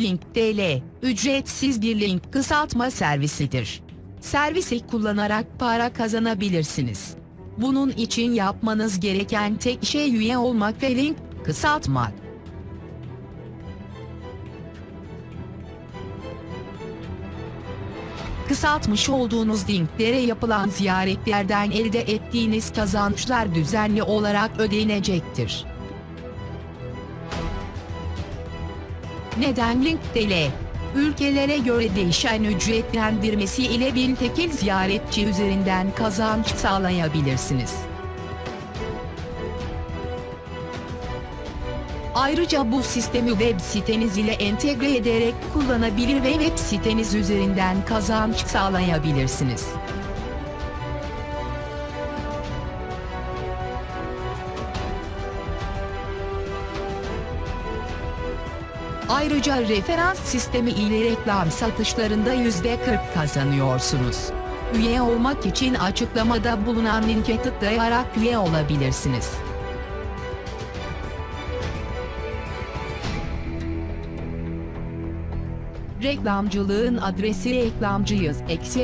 Link.dl, ücretsiz bir link kısaltma servisidir. Servisi kullanarak para kazanabilirsiniz. Bunun için yapmanız gereken tek şey üye olmak ve link kısaltmak. Kısaltmış olduğunuz linklere yapılan ziyaretlerden elde ettiğiniz kazançlar düzenli olarak ödenecektir. Neden Link.dl? Ülkelere göre değişen ücretlendirmesi ile bin tekil ziyaretçi üzerinden kazanç sağlayabilirsiniz. Ayrıca bu sistemi web siteniz ile entegre ederek kullanabilir ve web siteniz üzerinden kazanç sağlayabilirsiniz. Ayrıca referans sistemi ile reklam satışlarında %40 kazanıyorsunuz. Üye olmak için açıklamada bulunan linke tıklayarak üye olabilirsiniz. Reklamcılığın adresi reklamcıyız. Eksi